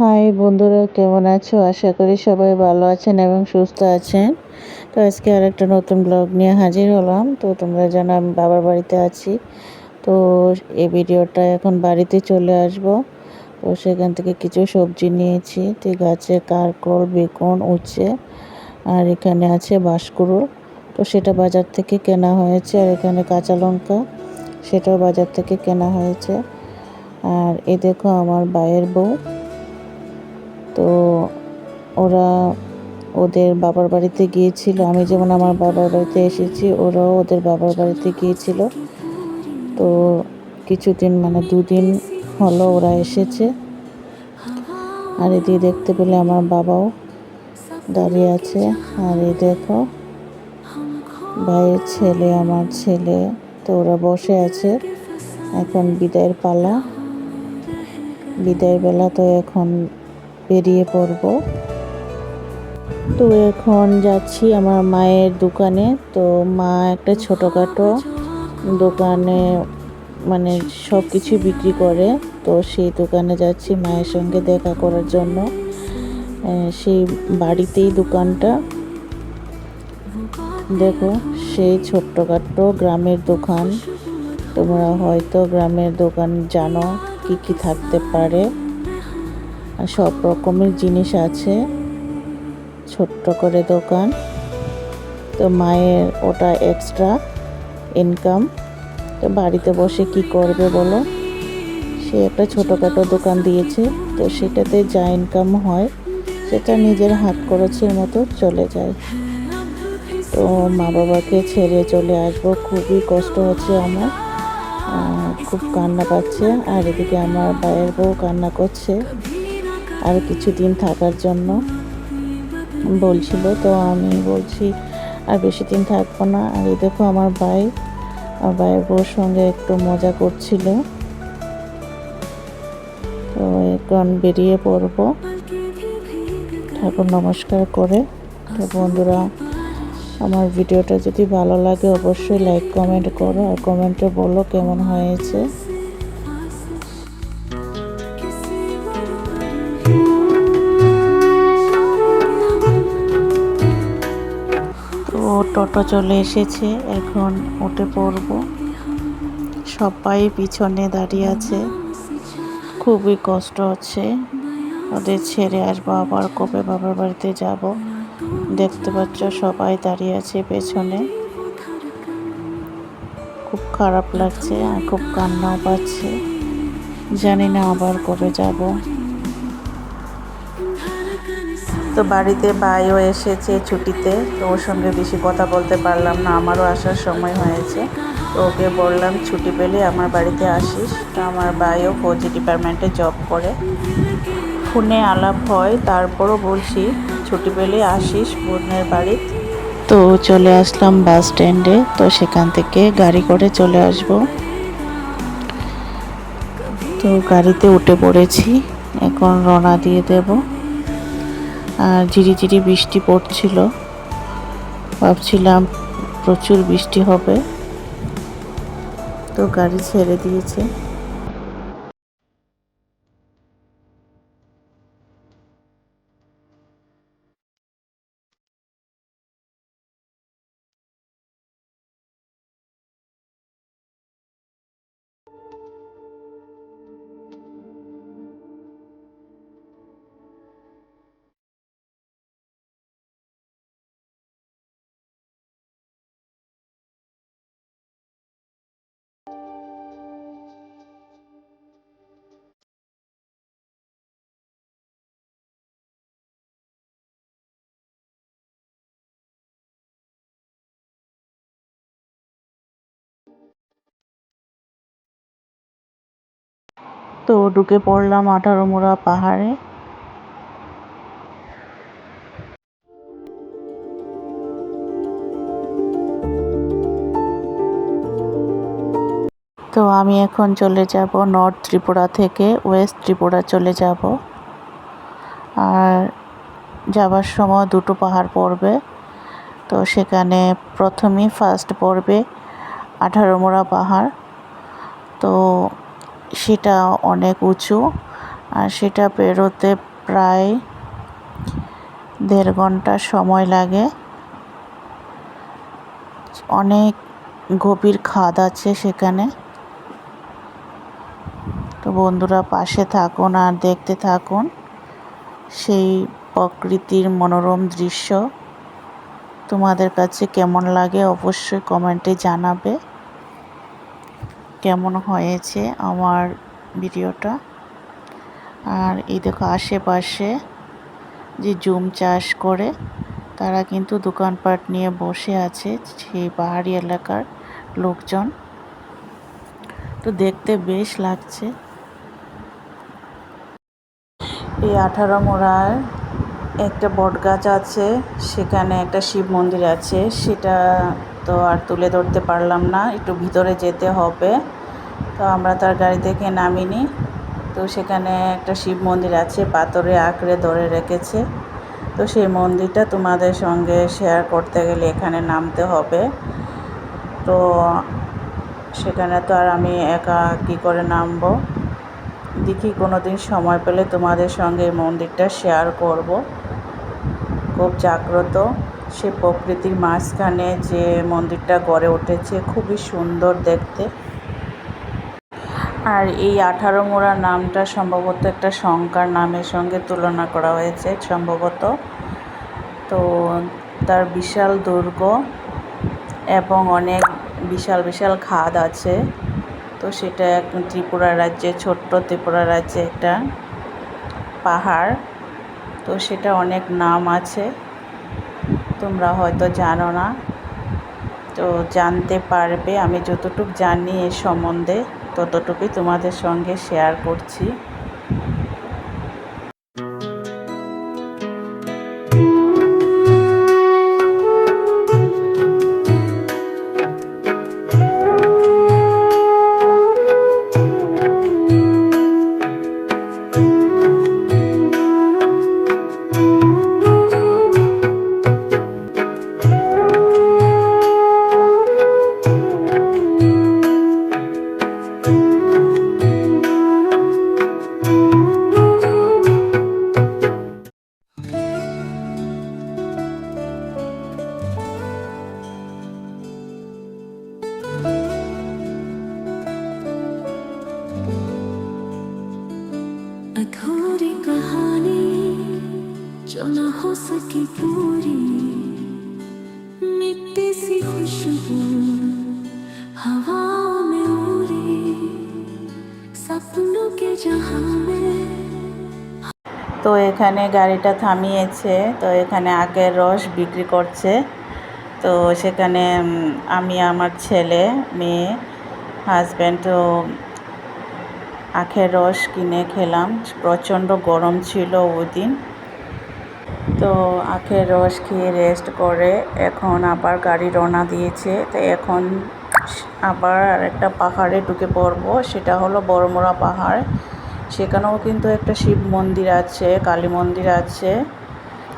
High বন্ধুরা, কেমন আছো? আশা করি সবাই ভালো আছেন এবং সুস্থ আছেন। তো আজকে আর একটা নতুন ব্লগ নিয়ে হাজির হলাম। তো তোমরা জানো, আমি বাবার বাড়িতে আছি। তো এই ভিডিওটা এখন বাড়িতে চলে আসব। তো সেখান থেকে কিছু সবজি নিয়েছি। তো গাছে কারকল বেগুন, উচ্ছে, আর এখানে আছে বাঁশকুড়ো তো সেটা বাজার থেকে কেনা হয়েছে। আর এখানে কাঁচা লঙ্কা, সেটাও বাজার থেকে কেনা হয়েছে। আর এ দেখো আমার ভাইয়ের বউ। তো ওরা ওদের বাবার বাড়িতে গিয়েছিল। আমি যেমন আমার বাবার বাড়িতে এসেছি, ওরাও ওদের বাবার বাড়িতে গিয়েছিল। তো কিছুদিন মানে দুদিন হলো ওরা এসেছে। আর এদিকে দেখতে পেলে আমার বাবাও দাঁড়িয়ে আছে। আর এই দেখো, ভাইয়ের ছেলে, আমার ছেলে, তো ওরা বসে আছে। এখন বিদায়ের পালা। বিদায়ের বেলা তো এখন বেরিয়ে পড়ব। তো এখন যাচ্ছি আমার মায়ের দোকানে। তো মা একটা ছোটোখাটো দোকানে মানে সব কিছু বিক্রি করে। তো সেই দোকানে যাচ্ছি মায়ের সঙ্গে দেখা করার জন্য। সেই বাড়িতেই দোকানটা। দেখো, সেই ছোট্টখাট্ট গ্রামের দোকান। তোমরা হয়তো গ্রামের দোকান জানো কি কি থাকতে পারে। সব রকমের জিনিস আছে। ছোট্ট করে দোকান। তো মায়ের ওটা এক্সট্রা ইনকাম তো বাড়িতে বসে কি করবে বলো? সে একটা ছোটোখাটো দোকান দিয়েছে। তো সেটাতে যা ইনকাম হয়, সেটা নিজের হাত খরচের মতো চলে যায়। তো মা বাবাকে ছেড়ে চলে আসব। খুবই কষ্ট হচ্ছে আমার। খুব কান্না পাচ্ছে। আর এদিকে আমার ভাইয়ের বউ কান্না করছে। আর কিছুদিন থাকার জন্য বলছিল। তো আমি বলছি, আর বেশি দিন থাকব না। আর এই দেখো আমার ভাই আর ভাইয়ের বউর সঙ্গে একটু মজা করছিল। তো এখন বেরিয়ে পড়ব। ঠাকুর নমস্কার করে। তো বন্ধুরা, আমার ভিডিওটা যদি ভালো লাগে অবশ্যই লাইক কমেন্ট করো। আর কমেন্টে বলো কেমন হয়েছে। টোটো চলে এসেছে, এখন উঠে পড়ব। সবাই পিছনে দাঁড়িয়ে আছে। খুবই কষ্ট হচ্ছে। ওদের ছেড়ে আসব, আবার কবে বাবার বাড়িতে যাব? দেখতে পাচ্ছ সবাই দাঁড়িয়ে আছে পেছনে। খুব খারাপ লাগছে আর খুব কান্নাও পাচ্ছে। জানি না আবার কবে যাব। তো বাড়িতে ভাইও এসেছে ছুটিতে, তো ওর সঙ্গে বেশি কথা বলতে পারলাম না, আমারও আসার সময় হয়েছে। তো ওকে বললাম, ছুটি পেলে আমার বাড়িতে আসিস। তো আমার ভাইও ফৌজি ডিপার্টমেন্টে জব করে। ফোনে আলাপ হয়, তারপরও বলছি, ছুটি পেলে আসিস বোনের বাড়ি তো চলে আসলাম বাস স্ট্যান্ডে, তো সেখান থেকে গাড়ি করে চলে আসব। তো গাড়িতে উঠে পড়েছি, এখন রওনা দিয়ে দেব। আর ঝিরি বৃষ্টি পড়ছিল। ভাবছিলাম প্রচুর বৃষ্টি হবে। তো গাড়ি ছেড়ে দিয়েছে। তো ঢুকে পড়লাম আঠারো মোড়া পাহাড়ে। তো আমি এখন চলে যাব নর্থ ত্রিপুরা থেকে ওয়েস্ট ত্রিপুরা চলে যাব। আর যাবার সময় দুটো পাহাড় পড়বে। তো সেখানে প্রথমেই ফার্স্ট পড়বে আঠারো মোড়া পাহাড়। তো সেটা অনেক উঁচু আর সেটা পেরোতে প্রায় দেড় ঘণ্টা সময় লাগে। অনেক গভীর খাদ আছে সেখানে। বন্ধুরা পাশে থাকুন আর দেখতে থাকুন সেই প্রকৃতির মনোরম দৃশ্য। তোমাদের কাছে কেমন লাগে অবশ্যই কমেন্টে জানাবে। কেমন হয়েছে আমার ভিডিওটা? আর এই দেখো আশেপাশে যে জুম চাষ করে, তারা কিন্তু দোকানপাট নিয়ে বসে আছে সেই পাহাড়ি এলাকার লোকজন। তো দেখতে বেশ লাগছে। এই আঠারো মোড়ার একটা বট গাছ আছে, সেখানে একটা শিব মন্দির আছে, সেটা তো আর তুলে ধরতে পারলাম না, একটু ভিতরে যেতে হবে। তো আমরা তার গাড়ি থেকে নামিনি। তো সেখানে একটা শিব মন্দির আছে, পাথরে আঁকড়ে ধরে রেখেছে। তো সেই মন্দিরটা তোমাদের সঙ্গে শেয়ার করতে গেলে এখানে নামতে হবে। তো সেখানে তো আর আমি একা কী করে নামবো? দেখি কোনো দিন সময় পেলে তোমাদের সঙ্গে মন্দিরটা শেয়ার করব। খুব জাগ্রত। সে প্রকৃতির মাঝখানে যে মন্দিরটা গড়ে উঠেছে, খুবই সুন্দর দেখতে। আর এই আঠারো মোড়া নামটা সম্ভবত একটা শঙ্কার নামের সঙ্গে তুলনা করা হয়েছে সম্ভবত। তো তার বিশাল দুর্গ এবং অনেক বিশাল বিশাল খাদ আছে। তো সেটা এক ত্রিপুরা রাজ্যে, ছোট্ট ত্রিপুরা রাজ্যে একটা পাহাড়। তো সেটা অনেক নাম আছে, তোমরা হয়তো জানো না। তো জানতে পারবে, আমি যতটুকু জানি এ সম্বন্ধে, ততটুকুই তোমাদের সঙ্গে শেয়ার করছি। जो न हो सकी पूरी मिट्टी सी खुशबू हवाओं में उड़ी सपनों के जहां में তো এখানে গাড়িটা থামিয়েছে তো এখানে আখের রস বিক্রি করছে তো সেখানে উম, আমি আমার ছেলে মেয়ে হাজব্যান্ড তো আখের রস কিনে খেলাম প্রচণ্ড গরম ছিল ওই দিন তো আখের রস খেয়ে রেস্ট করে, এখন আবার গাড়ি রওনা দিয়েছে। তো এখন আবার আরেকটা পাহাড়ে ঢুকে পড়ব, সেটা হলো বড়মোড়া পাহাড়। সেখানেও কিন্তু একটা শিব মন্দির আছে, কালী মন্দির আছে।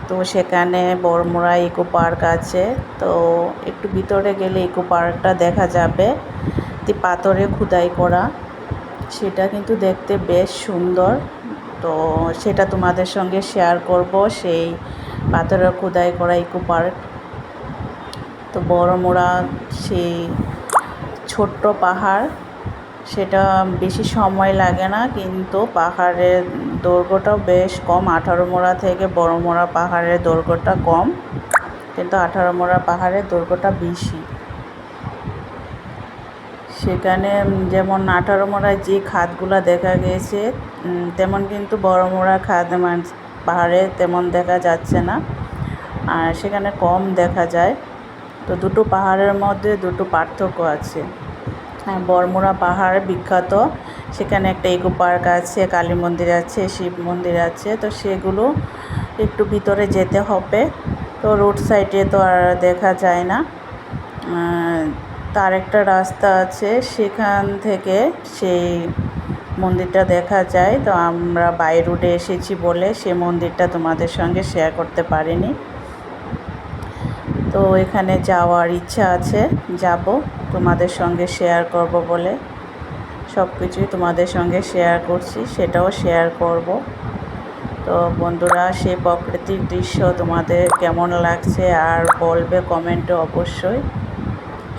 তো সেখানে বড়মোড়া ইকো পার্ক আছে। তো একটু ভিতরে গেলে ইকো পার্কটা দেখা যাবে। পাথরে খোদাই করা, সেটা কিন্তু দেখতে বেশ সুন্দর। তো সেটা তোমাদের সঙ্গে শেয়ার করব, সেই পাথরের খোদাই করা ইকো পার্ক। তো বড় মোড়া সেই ছোট্ট পাহাড়, সেটা বেশি সময় লাগে না, কিন্তু পাহাড়ের দৈর্ঘ্যটাও বেশ কম। আঠারো মোড়া থেকে বড় মোড়া পাহাড়ের দৈর্ঘ্যটা কম, কিন্তু আঠারো মোড়া পাহাড়ের দৈর্ঘ্যটা বেশি। সেখানে যেমন আঠারো মোড়ায় যে খাদগুলো দেখা উম, তেমন কিন্তু বড় মোড়া খাদ মান- পাহাড়ে তেমন দেখা যাচ্ছে না। আর সেখানে কম দেখা যায়। তো দুটো পাহাড়ের মধ্যে দুটো পার্থক্য আছে। হ্যাঁ বড়মুড়া পাহাড় বিখ্যাত। সেখানে একটা ইকো পার্ক আছে কালী মন্দির আছে শিব মন্দির আছে। তো সেগুলো একটু ভিতরে যেতে হবে। তো রোড সাইডে তো আর দেখা যায় না। তার একটা রাস্তা আছে, সেখান থেকে সেই মন্দিরটা দেখা যায়। তো আমরা বাই রুটে এসেছি বলে সে মন্দিরটা তোমাদের সঙ্গে শেয়ার করতে পারিনি। তো এখানে যাওয়ার ইচ্ছা আছে, যাব, তোমাদের সঙ্গে শেয়ার করব বলে। সব কিছুই তোমাদের সঙ্গে শেয়ার করছি, সেটাও শেয়ার করব। তো বন্ধুরা সেই প্রাকৃতিক দৃশ্য তোমাদের কেমন লাগছে আর বলবে কমেন্টে অবশ্যই।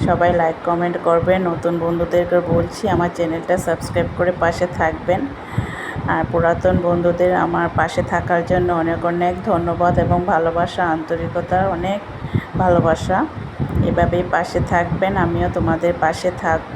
সবাই লাইক কমেন্ট করবেন। নতুন বন্ধুদেরকে বলছি, আমার চ্যানেলটা সাবস্ক্রাইব করে পাশে থাকবেন। আর পুরাতন বন্ধুদের আমার পাশে থাকার জন্য অনেক অনেক ধন্যবাদ এবং ভালোবাসা আন্তরিকতার অনেক ভালোবাসা। এভাবেই পাশে থাকবেন, আমিও তোমাদের পাশে থাকব।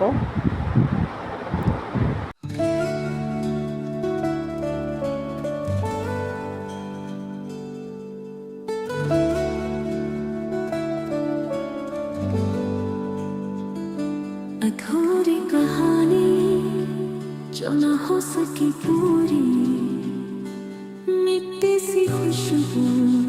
की पूरी मिट्टी सी खुशबू।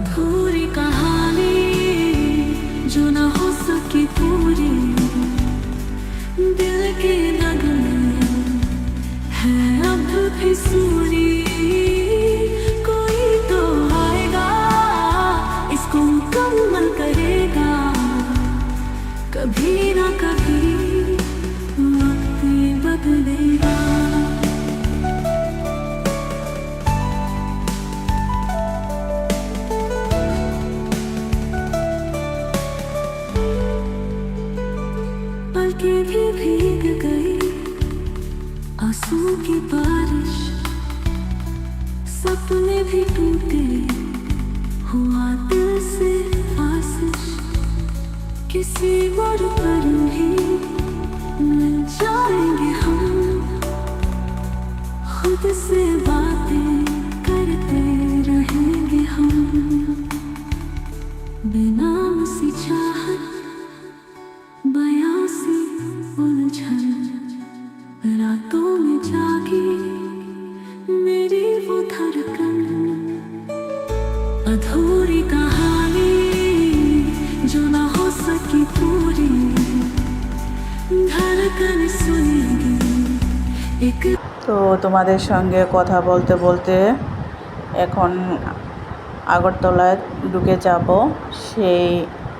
अधूरी कहानी जो न हो सकी पूरी। दिल के नगमे है अब भी सूरी তোমাদের সঙ্গে কথা বলতে বলতে এখন আগরতলায় ঢুকে যাব। সেই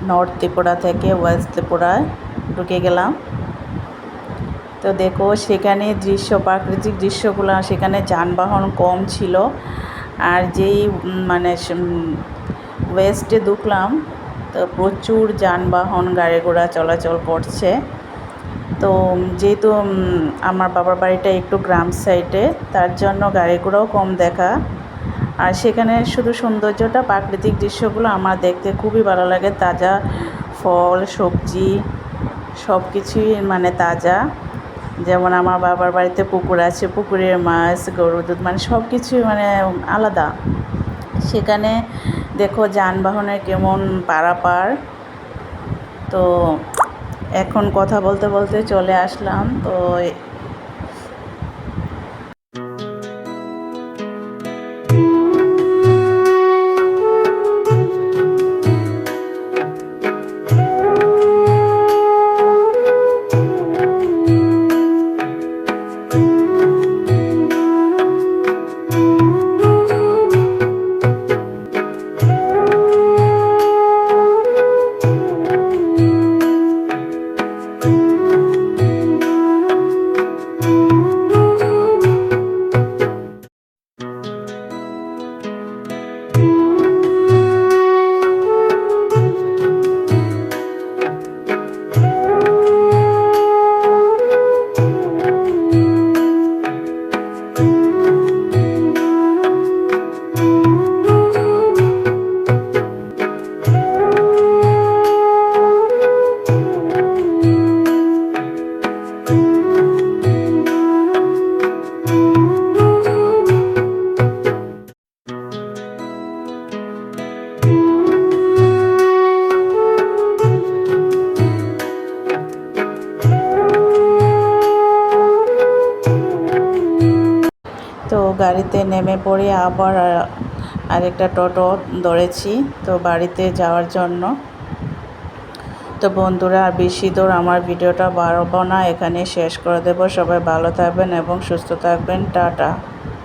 নর্থ ত্রিপুরা থেকে ওয়েস্ট ত্রিপুরায় ঢুকে গেলাম। তো দেখো, সেখানে দৃশ্য, প্রাকৃতিক দৃশ্যগুলো, সেখানে যানবাহন কম ছিল। আর যেই মানে ওয়েস্টে ঢুকলাম, তো প্রচুর যানবাহন গাড়ি ঘোড়া চলাচল করছে। তো যেহেতু আমার বাবার বাড়িটা একটু গ্রাম সাইডে তার জন্য গাড়ি ঘোড়াও কম দেখা। আর সেখানে শুধু সৌন্দর্যটা, প্রাকৃতিক দৃশ্যগুলো আমার দেখতে খুবই ভালো লাগে। তাজা ফল, সবজি সব কিছুই মানে তাজা। যেমন আমার বাবার বাড়িতে পুকুর আছে, পুকুরের মাছ, গরু, দুধ মানে সব কিছুই মানে আলাদা। সেখানে দেখো যানবাহনের কেমন পারাপার। তো এখন কথা বলতে বলতে চলে আসলাম। তো নেমে পড়ে আবার আরেকটা টোটো ধরেছি তো বাড়িতে যাওয়ার জন্য। তো বন্ধুরা, আর বেশি দূর আমার ভিডিওটা বাড়াবো না এখানে শেষ করে দেব। সবাই ভালো থাকবেন এবং সুস্থ থাকবেন। টাটা।